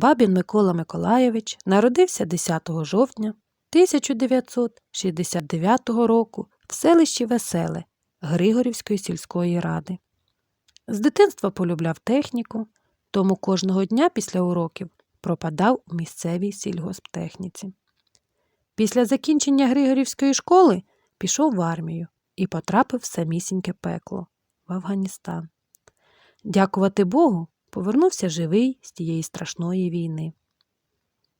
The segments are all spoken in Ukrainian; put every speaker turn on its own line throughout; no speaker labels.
Бабін Микола Миколайович народився 10 жовтня 1969 року в селищі Веселе Григорівської сільської ради. З дитинства полюбляв техніку, тому кожного дня після уроків пропадав у місцевій сільгосптехніці. Після закінчення Григорівської школи пішов в армію і потрапив в самісіньке пекло в Афганістан. Дякувати Богу, повернувся живий з тієї страшної війни.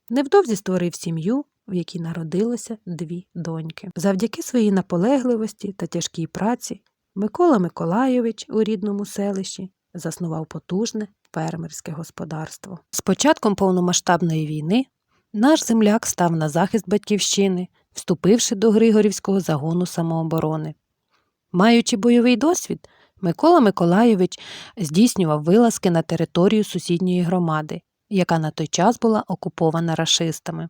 Невдовзі створив сім'ю, в якій народилося дві доньки. Завдяки своїй наполегливості та тяжкій праці Микола Миколайович у рідному селищі заснував потужне фермерське господарство. З початком повномасштабної війни наш земляк став на захист батьківщини, вступивши до Григорівського загону самооборони. Маючи бойовий досвід, Микола Миколайович здійснював вилазки на територію сусідньої громади, яка на той час була окупована рашистами.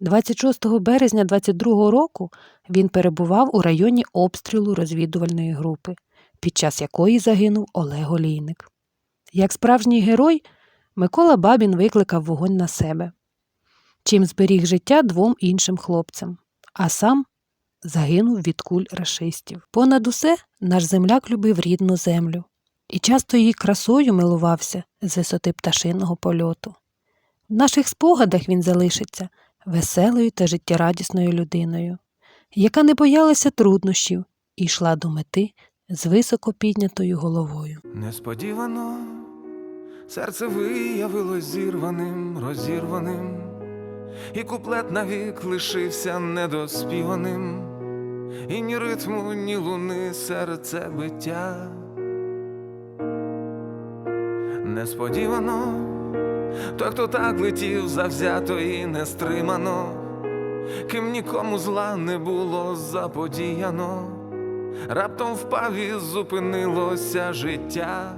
26 березня 22 року він перебував у районі обстрілу розвідувальної групи, під час якої загинув Олег Олійник. Як справжній герой, Микола Бабін викликав вогонь на себе, чим зберіг життя двом іншим хлопцям, а сам загинув від куль рашистів. Понад усе наш земляк любив рідну землю і часто її красою милувався з висоти пташиного польоту. В наших спогадах він залишиться веселою та життєрадісною людиною, яка не боялася труднощів і йшла до мети з високо піднятою головою.
Несподівано серце виявилось зірваним, розірваним, і куплет навік лишився недоспіваним, і ні ритму, ні луни серце биття. Несподівано, той, хто так летів завзято і нестримано, ким нікому зла не було заподіяно раптом впав і зупинилося життя.